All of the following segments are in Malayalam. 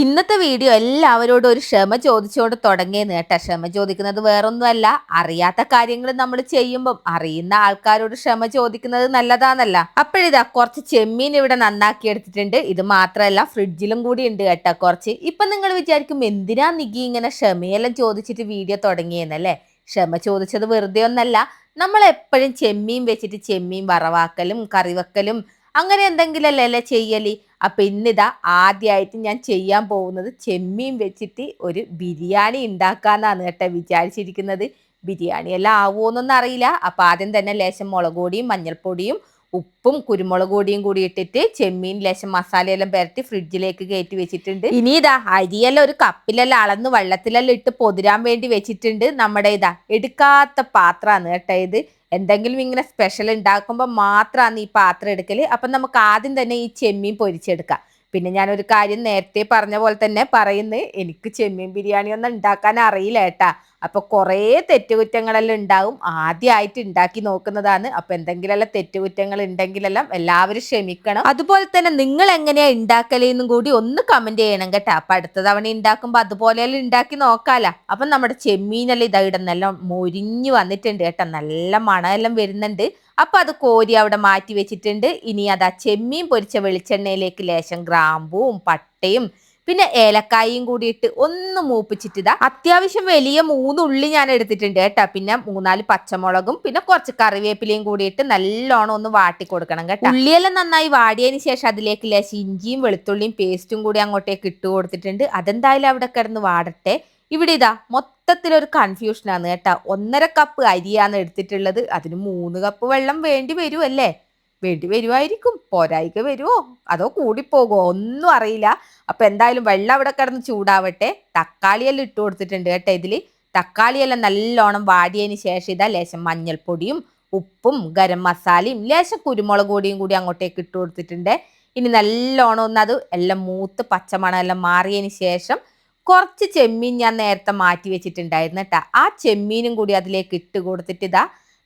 ഇന്നത്തെ വീഡിയോ എല്ലാവരോടും ഒരു ക്ഷമ ചോദിച്ചുകൊണ്ട് തുടങ്ങിയെന്ന് കേട്ടോ. ക്ഷമ ചോദിക്കുന്നത് വേറൊന്നുമല്ല അറിയാത്ത കാര്യങ്ങൾ നമ്മൾ ചെയ്യുമ്പം അറിയുന്ന ആൾക്കാരോട് ക്ഷമ ചോദിക്കുന്നത് നല്ലതാന്നല്ല. അപ്പോഴിതാ കുറച്ച് ചെമ്മീൻ ഇവിടെ നന്നാക്കി എടുത്തിട്ടുണ്ട്. ഇത് മാത്രമല്ല ഫ്രിഡ്ജിലും കൂടി ഉണ്ട് കേട്ടോ കുറച്ച്. ഇപ്പൊ നിങ്ങൾ വിചാരിക്കും എന്തിനാ നിഗി ഇങ്ങനെ ക്ഷമയെല്ലാം ചോദിച്ചിട്ട് വീഡിയോ തുടങ്ങിയെന്നല്ലേ? ക്ഷമ ചോദിച്ചത് വെറുതെ ഒന്നല്ല നമ്മൾ എപ്പോഴും ചെമ്മീൻ വെച്ചിട്ട് ചെമ്മീൻ വറവാക്കലും കറിവെക്കലും അങ്ങനെ എന്തെങ്കിലല്ലേ അല്ലേ ചെയ്യൽ? അപ്പൊ ഇന്നിതാ ആദ്യമായിട്ട് ഞാൻ ചെയ്യാൻ പോകുന്നത് ചെമ്മീൻ വെച്ചിട്ട് ഒരു ബിരിയാണി ഉണ്ടാക്കാന്നാണ് കേട്ടോ വിചാരിച്ചിരിക്കുന്നത്. ബിരിയാണി എല്ലാം ആവുമോന്നൊന്നും അറിയില്ല. അപ്പം ആദ്യം തന്നെ ലേശം മുളക് പൊടിയും മഞ്ഞൾപ്പൊടിയും ഉപ്പും കുരുമുളക് പൊടിയും കൂടി ഇട്ടിട്ട് ചെമ്മീൻ ലേശം മസാലയെല്ലാം പുരട്ടി ഫ്രിഡ്ജിലേക്ക് കയറ്റി വെച്ചിട്ടുണ്ട്. ഇനി ഇതാ അരിയെല്ലാം ഒരു കപ്പിലെല്ലാം അളന്ന് വെള്ളത്തിലെല്ലാം ഇട്ട് പൊതിരാൻ വേണ്ടി വെച്ചിട്ടുണ്ട്. നമ്മുടെ ഇതാ എടുക്കാത്ത പാത്രമാണ് കേട്ടോ ഇത്. എന്തെങ്കിലും ഇങ്ങനെ സ്പെഷ്യൽ ഉണ്ടാക്കുമ്പോൾ മാത്രമാണ് ഈ പാത്രം എടുക്കൽ അപ്പം നമുക്ക് ആദ്യം തന്നെ ഈ ചെമ്മീൻ പൊരിച്ചെടുക്കാം. പിന്നെ ഞാനൊരു കാര്യം നേരത്തെ പറഞ്ഞ പോലെ തന്നെ പറയുന്നത് എനിക്ക് ചെമ്മീൻ ബിരിയാണി ഒന്നും ഉണ്ടാക്കാൻ അറിയില്ല ഏട്ടാ അപ്പൊ കുറേ തെറ്റുകുറ്റങ്ങളെല്ലാം ഉണ്ടാവും. ആദ്യമായിട്ട് ഉണ്ടാക്കി നോക്കുന്നതാണ്. അപ്പൊ എന്തെങ്കിലെല്ലാം തെറ്റുകുറ്റങ്ങൾ ഉണ്ടെങ്കിലെല്ലാം എല്ലാവരും ക്ഷമിക്കണം. അതുപോലെ തന്നെ നിങ്ങൾ എങ്ങനെയാ ഉണ്ടാക്കലെന്നും കൂടി ഒന്ന് കമന്റ് ചെയ്യണം കേട്ടോ. അപ്പൊ അടുത്ത തവണ ഉണ്ടാക്കുമ്പോ അതുപോലെയെല്ലാം ഉണ്ടാക്കി നോക്കാല അപ്പൊ നമ്മുടെ ചെമ്മീനെല്ലാം ഇതാ ഇടുന്നെല്ലാം മൊരിഞ്ഞു വന്നിട്ടുണ്ട് കേട്ടോ. നല്ല മണമെല്ലാം വരുന്നുണ്ട്. അപ്പൊ അത് കോരി അവിടെ മാറ്റി വെച്ചിട്ടുണ്ട്. ഇനി അത് ആ ചെമ്മീൻ പൊരിച്ച വെളിച്ചെണ്ണയിലേക്ക് ലേശം ഗ്രാമ്പുവും പട്ടയും പിന്നെ ഏലക്കായും കൂടി ഇട്ട് ഒന്ന് മൂപ്പിച്ചിട്ട് ഇതാ അത്യാവശ്യം വലിയ മൂന്നുള്ളി ഞാൻ എടുത്തിട്ടുണ്ട് കേട്ടോ. പിന്നെ മൂന്നാൽ പച്ചമുളകും പിന്നെ കുറച്ച് കറിവേപ്പിലയും കൂടി ഇട്ട് നല്ലോണം ഒന്ന് വാട്ടി കൊടുക്കണം കേട്ടോ. ഉള്ളിയെല്ലാം നന്നായി വാടിയതിന് ശേഷം അതിലേക്ക് ലേശം ഇഞ്ചിയും വെളുത്തുള്ളിയും പേസ്റ്റും കൂടി അങ്ങോട്ടേക്ക് ഇട്ട് കൊടുത്തിട്ടുണ്ട്. അതെന്തായാലും അവിടെ കിടന്ന് വാടട്ടെ. ഇവിടെ ഇതാ മൊത്തത്തിലൊരു കൺഫ്യൂഷനാണ് കേട്ടോ. ഒന്നര കപ്പ് അരിയാണ് എടുത്തിട്ടുള്ളത്. അതിന് മൂന്ന് കപ്പ് വെള്ളം വേണ്ടി വരുമല്ലേ വേണ്ടി വരുമായിരിക്കും പോരായിക വരുമോ അതോ കൂടിപ്പോകുമോ ഒന്നും അറിയില്ല. അപ്പൊ എന്തായാലും വെള്ളം അവിടെ കിടന്ന് ചൂടാവട്ടെ. തക്കാളിയെല്ലാം ഇട്ട് കൊടുത്തിട്ടുണ്ട് കേട്ടോ ഇതിൽ തക്കാളിയെല്ലാം നല്ലോണം വാടിയതിന് ശേഷം ഇതാ ലേശം മഞ്ഞൾപ്പൊടിയും ഉപ്പും ഗരം മസാലയും ലേശം കുരുമുളക് പൊടിയും കൂടി അങ്ങോട്ടേക്ക് ഇട്ട് കൊടുത്തിട്ടുണ്ട്. ഇനി നല്ലോണം ഒന്ന് അത് എല്ലാം മൂത്ത് പച്ചമണം എല്ലാം മാറിയതിന് ശേഷം കുറച്ച് ചെമ്മീൻ ഞാൻ നേരത്തെ മാറ്റി വെച്ചിട്ടുണ്ടായിരുന്നു കേട്ടോ. ആ ചെമ്മീനും കൂടി അതിലേക്ക് ഇട്ട് കൊടുത്തിട്ട് ഇതാ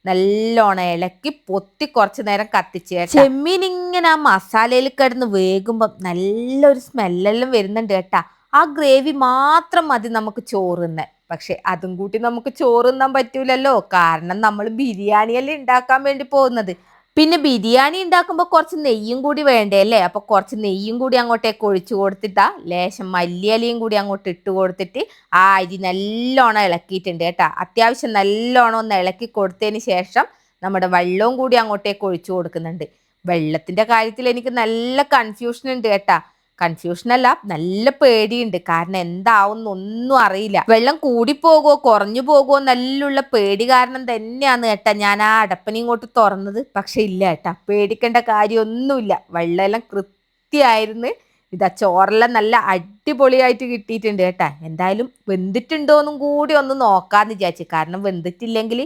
നല്ലോണം ഇളക്കി പൊത്തി കുറച്ച് നേരം കത്തിച്ച് ചെമ്മീൻ ഇങ്ങനെ ആ മസാലയിൽ കിടന്ന് വേകുമ്പം നല്ലൊരു സ്മെല്ലെല്ലാം വരുന്നുണ്ട് കേട്ടാ. ആ ഗ്രേവി മാത്രം മതി നമുക്ക് ചോറുന്ന്. പക്ഷെ അതും കൂട്ടി നമുക്ക് ചോറുന്നാൻ പറ്റൂലല്ലോ. കാരണം നമ്മൾ ബിരിയാണിയല്ലേ ഉണ്ടാക്കാൻ വേണ്ടി പോകുന്നത്. പിന്നെ ബിരിയാണി ഉണ്ടാക്കുമ്പോൾ കുറച്ച് നെയ്യും കൂടി വേണ്ടേ അല്ലേ? അപ്പൊ കുറച്ച് നെയ്യും കൂടി അങ്ങോട്ടേക്ക് ഒഴിച്ചു കൊടുത്തിട്ടാ ലേശം മല്ലിയലയും കൂടി അങ്ങോട്ട് ഇട്ട് കൊടുത്തിട്ട് ആ അരി നല്ലോണം ഇളക്കിയിട്ടുണ്ട് കേട്ടോ. അത്യാവശ്യം നല്ലോണം ഒന്ന് ഇളക്കി കൊടുത്തതിന് ശേഷം നമ്മുടെ വെള്ളവും കൂടി അങ്ങോട്ടേക്ക് ഒഴിച്ചു കൊടുക്കുന്നുണ്ട്. വെള്ളത്തിന്റെ കാര്യത്തിൽ എനിക്ക് നല്ല കൺഫ്യൂഷൻ ഉണ്ട് കേട്ടാ. കൺഫ്യൂഷൻ അല്ല നല്ല പേടിയുണ്ട്. കാരണം എന്താവും ഒന്നും അറിയില്ല. വെള്ളം കൂടിപ്പോകോ കുറഞ്ഞു പോകുമോ നല്ലുള്ള പേടി കാരണം തന്നെയാണ് ഏട്ടാ ഞാൻ ആ അടപ്പനെ ഇങ്ങോട്ട് തുറന്നത്. പക്ഷെ ഇല്ല ഏട്ടാ പേടിക്കേണ്ട കാര്യമൊന്നുമില്ല. വെള്ളമെല്ലാം കൃത്യമായിരുന്നു ഇതാ ചോറെല്ലാം നല്ല അടിപൊളിയായിട്ട് കിട്ടിയിട്ടുണ്ട് കേട്ടാ. എന്തായാലും വെന്തിട്ടുണ്ടോന്നും കൂടി ഒന്ന് നോക്കാന്ന് വിചാരിച്ചു. കാരണം വെന്തിട്ടില്ലെങ്കിൽ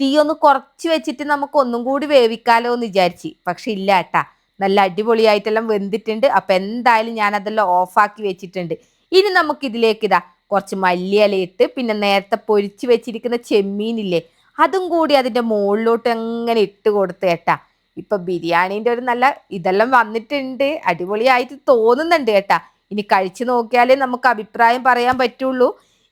തീ ഒന്ന് കുറച്ച് വെച്ചിട്ട് നമുക്ക് ഒന്നും കൂടി വേവിക്കാലോ എന്ന് വിചാരിച്ചു. പക്ഷെ ഇല്ല കേട്ടാ നല്ല അടിപൊളിയായിട്ടെല്ലാം വെന്തിട്ടുണ്ട്. അപ്പൊ എന്തായാലും ഞാൻ അതെല്ലാം ഓഫാക്കി വെച്ചിട്ടുണ്ട്. ഇനി നമുക്ക് ഇതിലേക്ക് ഇതാ കുറച്ച് മല്ലിയില ഇട്ട് പിന്നെ നേരത്തെ പൊരിച്ച് വെച്ചിരിക്കുന്ന ചെമ്മീനില്ലേ അതും കൂടി അതിന്റെ മുകളിലോട്ട് എങ്ങനെ ഇട്ട് കൊടുത്ത് കേട്ടാ. ഇപ്പൊ ബിരിയാണിന്റെ ഒരു നല്ല ഇതെല്ലാം വന്നിട്ടുണ്ട്. അടിപൊളിയായിട്ട് തോന്നുന്നുണ്ട് കേട്ടാ. ഇനി കഴിച്ചു നോക്കിയാലേ നമുക്ക് അഭിപ്രായം പറയാൻ പറ്റുള്ളൂ.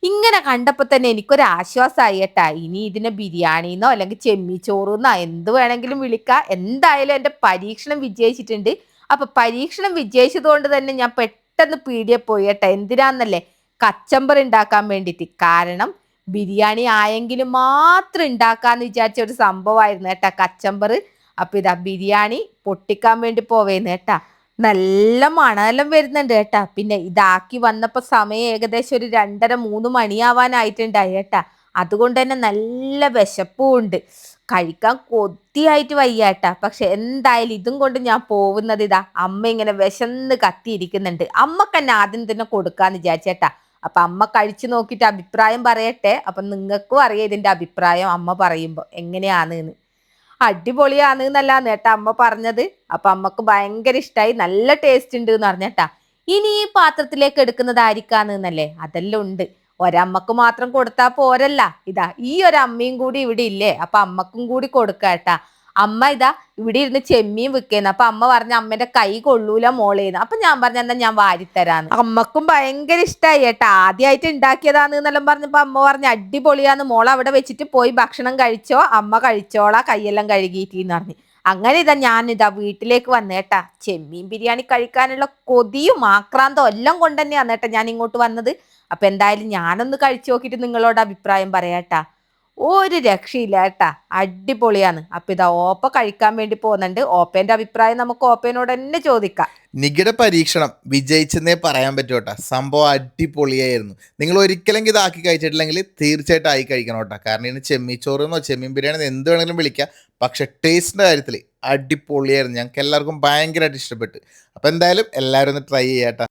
ഇങ്ങനെ കണ്ടപ്പോൾ തന്നെ എനിക്കൊരു ആശ്വാസമായി കേട്ടാ. ഇനി ഇതിനെ ബിരിയാണിന്നോ അല്ലെങ്കിൽ ചെമ്മിച്ചോറുന്നോ എന്ത് വേണമെങ്കിലും വിളിക്കാം. എന്തായാലും എന്റെ പരീക്ഷണം വിജയിച്ചിട്ടുണ്ട്. അപ്പൊ പരീക്ഷണം വിജയിച്ചതുകൊണ്ട് തന്നെ ഞാൻ പെട്ടെന്ന് പീടിയെ പോയി കേട്ടോ. എന്തിനാന്നല്ലേ? കച്ചമ്പർ ഉണ്ടാക്കാൻ വേണ്ടിയിട്ട്. കാരണം ബിരിയാണി ആയെങ്കിലും മാത്രം ഉണ്ടാക്കാന്ന് വിചാരിച്ച ഒരു സംഭവമായിരുന്നു കേട്ടാ കച്ചമ്പർ. അപ്പൊ ഇതാ ബിരിയാണി പൊട്ടിക്കാൻ വേണ്ടി പോവേന്ന് കേട്ടാ. നല്ല മണമെല്ലാം വരുന്നുണ്ട് കേട്ടാ. പിന്നെ ഇതാക്കി വന്നപ്പോ സമയം ഏകദേശം ഒരു രണ്ടര മൂന്ന് മണിയാവാനായിട്ടുണ്ടായി കേട്ടാ. അതുകൊണ്ട് തന്നെ നല്ല വിശപ്പും ഉണ്ട്. കഴിക്കാൻ കൊത്തിയായിട്ട് വയ്യാട്ട പക്ഷെ എന്തായാലും ഇതും കൊണ്ട് ഞാൻ പോകുന്നത് ഇതാ അമ്മ ഇങ്ങനെ വിശന്ന് കത്തിയിരിക്കുന്നുണ്ട്. അമ്മയ്ക്ക് തന്നെ ആദ്യം തന്നെ കൊടുക്കാന്ന് വിചാരിച്ചേട്ടാ അപ്പൊ അമ്മ കഴിച്ചു നോക്കിയിട്ട് അഭിപ്രായം പറയട്ടെ. അപ്പൊ നിങ്ങൾക്കും അറിയാം ഇതിന്റെ അഭിപ്രായം അമ്മ പറയുമ്പോ എങ്ങനെയാന്ന് അടിപൊളിയാണ് എന്നല്ല നേട്ടാ അമ്മ പറഞ്ഞത്. അപ്പൊ അമ്മയ്ക്ക് ഭയങ്കര ഇഷ്ടമായി നല്ല ടേസ്റ്റ് ഉണ്ട് എന്ന് പറഞ്ഞേട്ടാ ഇനി ഈ പാത്രത്തിലേക്ക് എടുക്കുന്നത് എന്നല്ലേ അതെല്ലാം ഉണ്ട്. ഒരമ്മക്ക് മാത്രം കൊടുത്താൽ പോരല്ല. ഇതാ ഈ ഒരു അമ്മയും കൂടി ഇവിടെ ഇല്ലേ? അപ്പൊ അമ്മക്കും കൂടി കൊടുക്കാട്ടാ അമ്മ ഇതാ ഇവിടെ ഇരുന്ന് ചെമ്മീൻ വിൽക്കുന്നു അപ്പൊ അമ്മ പറഞ്ഞ അമ്മേന്റെ കൈ കൊള്ളൂല മോളേന്ന് അപ്പൊ ഞാൻ പറഞ്ഞ എന്നാ ഞാൻ വാരിത്തരാന്ന്. അമ്മക്കും ഭയങ്കര ഇഷ്ടായി ഏട്ടാ ആദ്യമായിട്ട് ഉണ്ടാക്കിയതാന്ന് എന്നെല്ലാം പറഞ്ഞപ്പോ അമ്മ പറഞ്ഞ അടിപൊളിയാന്ന്. മോൾ അവിടെ വെച്ചിട്ട് പോയി ഭക്ഷണം കഴിച്ചോ. അമ്മ കഴിച്ചോളാ. കൈയെല്ലാം കഴുകിയിട്ടീന്ന് പറഞ്ഞു. അങ്ങനെ ഇതാ ഞാൻ ഇതാ വീട്ടിലേക്ക് വന്നേട്ടാ ചെമ്മീൻ ബിരിയാണി കഴിക്കാനുള്ള കൊതിയും ആക്രാന്തം എല്ലാം കൊണ്ട് തന്നെയാണ് ഏട്ടാ ഞാൻ ഇങ്ങോട്ട് വന്നത്. അപ്പൊ എന്തായാലും ഞാനൊന്ന് കഴിച്ചു നോക്കിയിട്ട് നിങ്ങളോട് അഭിപ്രായം പറയാട്ടാ ഒരു രക്ഷയില്ല കേട്ടാ. അടിപൊളിയാണ്. അപ്പൊ ഇതാ ഓപ്പ കഴിക്കാൻ വേണ്ടി പോകുന്നുണ്ട്. ഓപ്പേന്റെ അഭിപ്രായം നമുക്ക് ഓപ്പേനോട് തന്നെ ചോദിക്കാം. നികിട പരീക്ഷണം വിജയിച്ചെന്നേ പറയാൻ പറ്റൂ കേട്ടോ. സംഭവം അടിപൊളിയായിരുന്നു. നിങ്ങൾ ഒരിക്കലും ഇതാക്കി കഴിച്ചിട്ടില്ലെങ്കിൽ തീർച്ചയായിട്ടും ആയി കഴിക്കണം കേട്ടോ. കാരണം ഇതിന് ചെമ്മീച്ചോറ് എന്നോ ചെമ്മീൻ ബിരിയാണി എന്ത് വേണമെങ്കിലും വിളിക്കാം. പക്ഷെ ടേസ്റ്റിന്റെ കാര്യത്തിൽ അടിപൊളിയായിരുന്നു. ഞങ്ങൾക്ക് എല്ലാവർക്കും ഭയങ്കരമായിട്ട് ഇഷ്ടപ്പെട്ടു. അപ്പോൾ എന്തായാലും എല്ലാവരും ഒന്ന് ട്രൈ ചെയ്യാട്ടോ